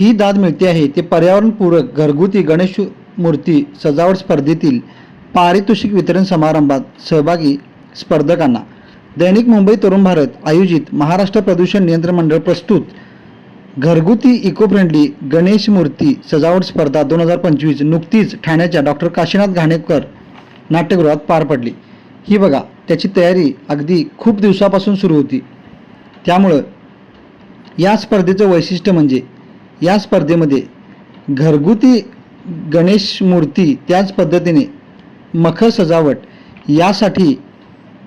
ही दाद मिळते आहे ते पर्यावरणपूरक घरगुती गणेश मूर्ती सजावट स्पर्धेतील पारितोषिक वितरण समारंभात सहभागी स्पर्धकांना. दैनिक मुंबई तरुण भारत आयोजित महाराष्ट्र प्रदूषण नियंत्रण मंडळ प्रस्तुत घरगुती इको फ्रेंडली गणेश मूर्ती सजावट स्पर्धा दोन हजार पंचवीस नुकतीच ठाण्याच्या डॉक्टर काशीनाथ घाणेकर नाट्यगृहात पार पडली. ही बघा त्याची तयारी अगदी खूप दिवसापासून सुरू होती. त्यामुळं या स्पर्धेचं वैशिष्ट्य म्हणजे या स्पर्धेमध्ये घरगुती गणेश मूर्ती त्याच पद्धतीने मखर सजावट यासाठी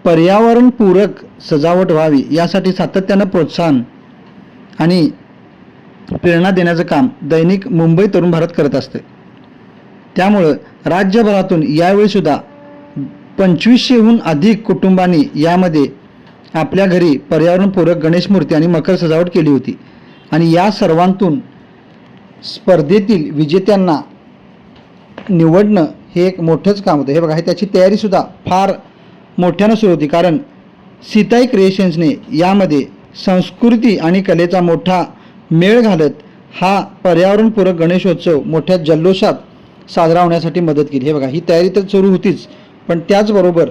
पर्यावरणपूरक सजावट व्हावी यासाठी सातत्यानं प्रोत्साहन आणि प्रेरणा देण्याचं काम दैनिक मुंबई तरुण भारत करत असते. त्यामुळं राज्यभरातून यावेळीसुद्धा पंचवीसशेहून अधिक कुटुंबांनी यामध्ये आपल्या घरी पर्यावरणपूरक गणेश मूर्ती आणि मकर सजावट केली होती. आणि या सर्वांतून स्पर्धेतील विजेत्यांना निवडणं हे एक मोठंच काम होतं. हे बघा हे त्याची तयारीसुद्धा फार मोठ्यानं सुरू होती. कारण सीताई क्रिएशन्सने यामध्ये संस्कृती आणि कलेचा मोठा मेळ घालत हा पर्यावरणपूरक गणेशोत्सव मोठ्या जल्लोषात साजरा होण्यासाठी मदत केली. हे बघा ही तयारी तर सुरू होतीच पण त्याचबरोबर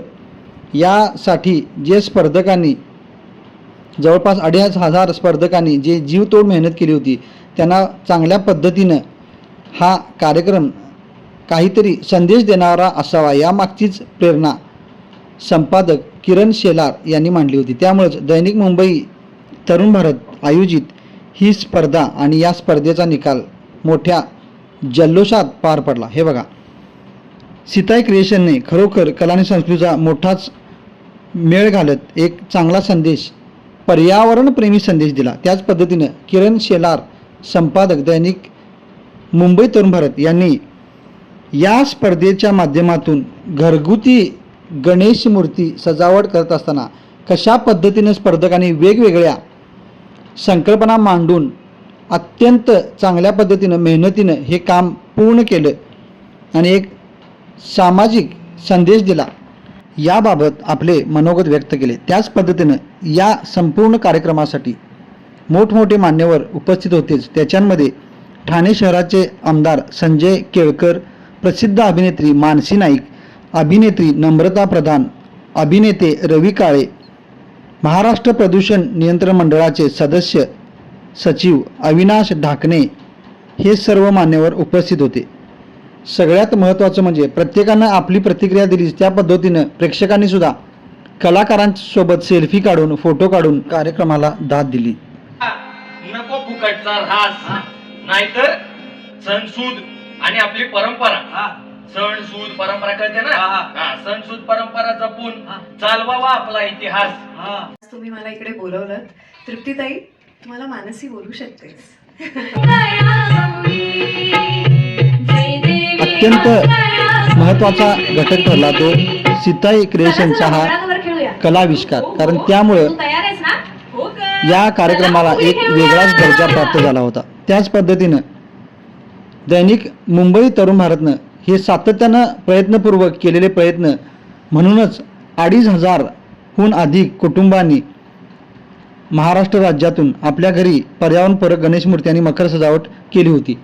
यासाठी जे स्पर्धकांनी जवळपास अडीच हजार स्पर्धकांनी जे जीवतोड मेहनत केली होती त्यांना चांगल्या पद्धतीनं हा कार्यक्रम काहीतरी संदेश देणारा असावा यामागचीच प्रेरणा संपादक किरण शेलार यांनी मांडली होती. त्यामुळेच दैनिक मुंबई तरुण भारत आयोजित ही स्पर्धा आणि या स्पर्धेचा निकाल मोठ्या जल्लोषात पार पडला. हे बघा. सीताई क्रिएशनने खरोखर कला आणि संस्कृतीचा मोठाच मेळ घालत एक चांगला संदेश पर्यावरणप्रेमी संदेश दिला. त्याच पद्धतीनं किरण शेलार संपादक दैनिक मुंबई तरुण भारत यांनी या स्पर्धेच्या माध्यमातून घरगुती गणेश मूर्ती सजावट करत असताना कशा पद्धतीने स्पर्धकांनी वेगवेगळ्या संकल्पना मांडून अत्यंत चांगल्या पद्धतीनं मेहनतीनं हे काम पूर्ण केलं आणि एक सामाजिक संदेश दिला याबाबत आपले मनोगत व्यक्त केले. त्याच पद्धतीनं या संपूर्ण कार्यक्रमासाठी मोठमोठे मान्यवर उपस्थित होतेच त्याच्यामध्ये ठाणे शहराचे आमदार संजय केळकर प्रसिद्ध अभिनेत्री मानसी नाईक अभिनेत्री नम्रता प्रधान अभिनेते रवी काळे महाराष्ट्र प्रदूषण नियंत्रण मंडळाचे सदस्य सचिव अविनाश ढाकणे हे सर्व मान्यवर उपस्थित होते. सगळ्यात महत्त्वाचं म्हणजे प्रत्येकानं आपली प्रतिक्रिया दिली. त्या पद्धतीनं प्रेक्षकांनी सुद्धा कलाकारांसोबत सेल्फी काढून फोटो काढून कार्यक्रमाला दाद दिली. फुकटचा रास नाहीतर सणसूद आणि आपली परंपरा. सण सूद परंपरा कळते ना? हा, सण सूद परंपरा जपून चालवावा आपला इतिहास. तुम्ही मला इकडे बोलवलं तृप्तीताई तुम्हाला मानसी बोलू शकतेस. अत्यंत महत्त्वाचा घटक ठरला तो सीताई क्रिएशनचा हा कलाविष्कार. कारण त्यामुळं या कार्यक्रमाला एक वेगळाच दर्जा प्राप्त झाला होता. त्याच पद्धतीनं दैनिक मुंबई तरुण भारतनं हे सातत्यानं प्रयत्नपूर्वक केलेले प्रयत्न म्हणूनच अडीच हजारहून अधिक कुटुंबांनी महाराष्ट्र राज्यातून आपल्या घरी पर्यावरणपूरक गणेश मूर्ती आणि मकर सजावट केली होती.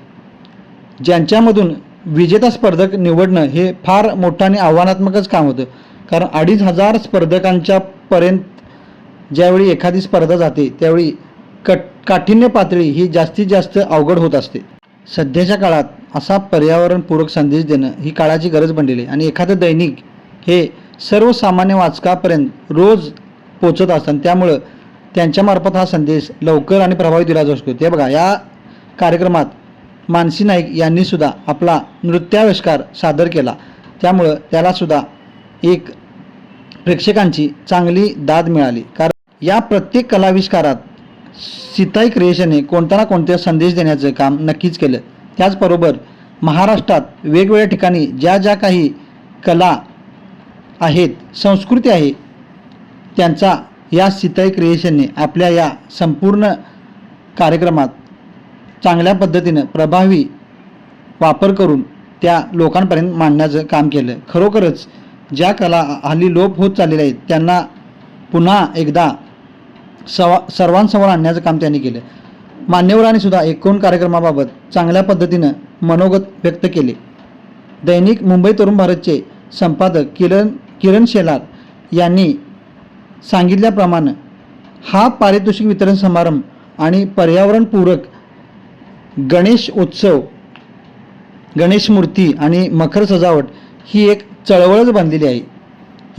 ज्यांच्यामधून विजेता स्पर्धक निवडणं हे फार मोठं आणि आव्हानात्मकच काम होतं. कारण अडीच हजार स्पर्धकांच्या पर्यंत ज्यावेळी एखादी स्पर्धा जाते त्यावेळी कट काठिण्य पातळी ही जास्तीत जास्त अवघड होत असते. सध्याच्या काळात असा पर्यावरणपूरक संदेश देणं ही काळाची गरज बनलेली आहे. आणि एखादं दैनिक हे सर्वसामान्य वाचकापर्यंत रोज पोचत असतात त्यामुळं त्यांच्यामार्फत हा संदेश लवकर आणि प्रभावी दिला जाऊ शकतो. ते बघा या कार्यक्रमात मानसी नाईक यांनी सुद्धा आपला नृत्याविष्कार सादर केला. त्यामुळं त्यालासुद्धा एक प्रेक्षकांची चांगली दाद मिळाली. कारण या प्रत्येक कलाविष्कारात सीताई क्रिएशनने कोणता ना कोणता संदेश देण्याचं काम नक्कीच केलं. त्याचबरोबर महाराष्ट्रात वेगवेगळ्या ठिकाणी ज्या ज्या काही कला आहेत संस्कृती आहे त्यांचा या सीताई क्रिएशनने आपल्या या संपूर्ण कार्यक्रमात चांगल्या पद्धतीनं प्रभावी वापर करून त्या लोकांपर्यंत मांडण्याचं काम केलं. खरोखरच ज्या कला हल्ली लोप होत चाललेल्या आहेत त्यांना पुन्हा एकदा सवा सर्वांसमोर आणण्याचं काम त्यांनी केलं. मान्यवरांनी सुद्धा एकूण कार्यक्रमाबाबत चांगल्या पद्धतीनं मनोगत व्यक्त केले. दैनिक मुंबई तरुण भारतचे संपादक किरण किरण शेलार यांनी सांगितल्याप्रमाणे हा पारितोषिक वितरण समारंभ आणि पर्यावरणपूरक गणेश उत्सव गणेश मूर्ती आणि मखर सजावट ही एक चळवळच बांधलेली आहे.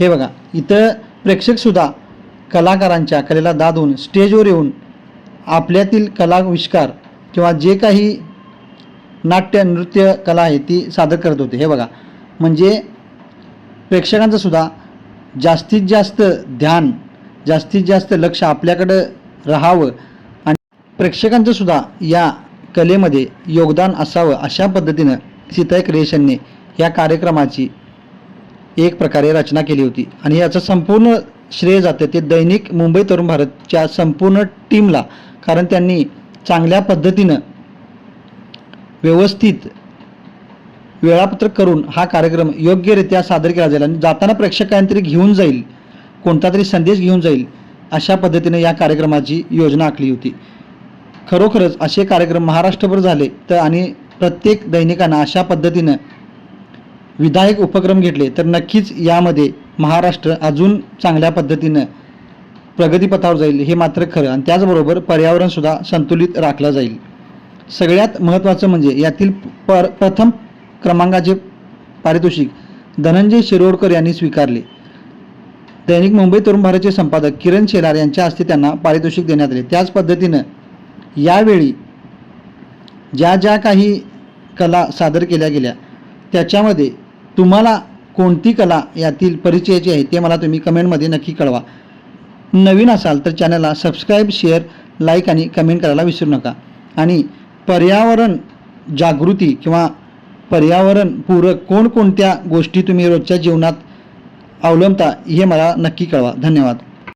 हे बघा इथं प्रेक्षकसुद्धा कलाकारांच्या कलेला दादून स्टेजवर येऊन आपल्यातील कलाविष्कार किंवा जे काही नाट्य नृत्य कला आहे ती सादर करत होते. हे बघा म्हणजे प्रेक्षकांचं सुद्धा जास्तीत जास्त ध्यान जास्तीत जास्त लक्ष आपल्याकडं राहावं आणि प्रेक्षकांचं सुद्धा या कलेमध्ये योगदान असावं अशा पद्धतीनं सीताय क्रिएशनने या कार्यक्रमाची एक प्रकारे रचना केली होती. आणि याचं संपूर्ण श्रेय जाते. ते दैनिक मुंबई तरुण भारतच्या संपूर्ण टीमला कारण त्यांनी चांगल्या पद्धतीनं व्यवस्थित वेळापत्रक करून हा कार्यक्रम योग्यरित्या सादर केला जाईल. आणि जाताना प्रेक्षक काहीतरी घेऊन जाईल कोणता तरी संदेश घेऊन जाईल अशा पद्धतीने या कार्यक्रमाची योजना आखली होती. खरोखरच असे कार्यक्रम महाराष्ट्रभर झाले तर आणि प्रत्येक दैनिकानं अशा पद्धतीनं विधायक उपक्रम घेतले तर नक्कीच यामध्ये महाराष्ट्र अजून चांगल्या पद्धतीनं प्रगतीपथावर जाईल हे मात्र खरं. आणि त्याचबरोबर पर्यावरणसुद्धा संतुलित राखलं जाईल. सगळ्यात महत्त्वाचं म्हणजे यातील पर प्रथम क्रमांकाचे पारितोषिक धनंजय शिरोडकर यांनी स्वीकारले. दैनिक मुंबई तरुण भारतचे संपादक किरण शेलार यांच्या हस्ते त्यांना पारितोषिक देण्यात आले. त्याच पद्धतीनं यावेळी ज्या ज्या काही कला सादर केल्या गेल्या त्याच्यामध्ये तुम्हाला कोणती कला यातील परिचयाची आहे ते मला तुम्ही कमेंटमध्ये नक्की कळवा. नवीन असाल तर चॅनलला सबस्क्राईब शेअर लाईक आणि कमेंट करायला विसरू नका. आणि पर्यावरण जागृती किंवा पर्यावरणपूरक कोणकोणत्या गोष्टी तुम्ही रोजच्या जीवनात अवलंबता हे मला नक्की कळवा. धन्यवाद.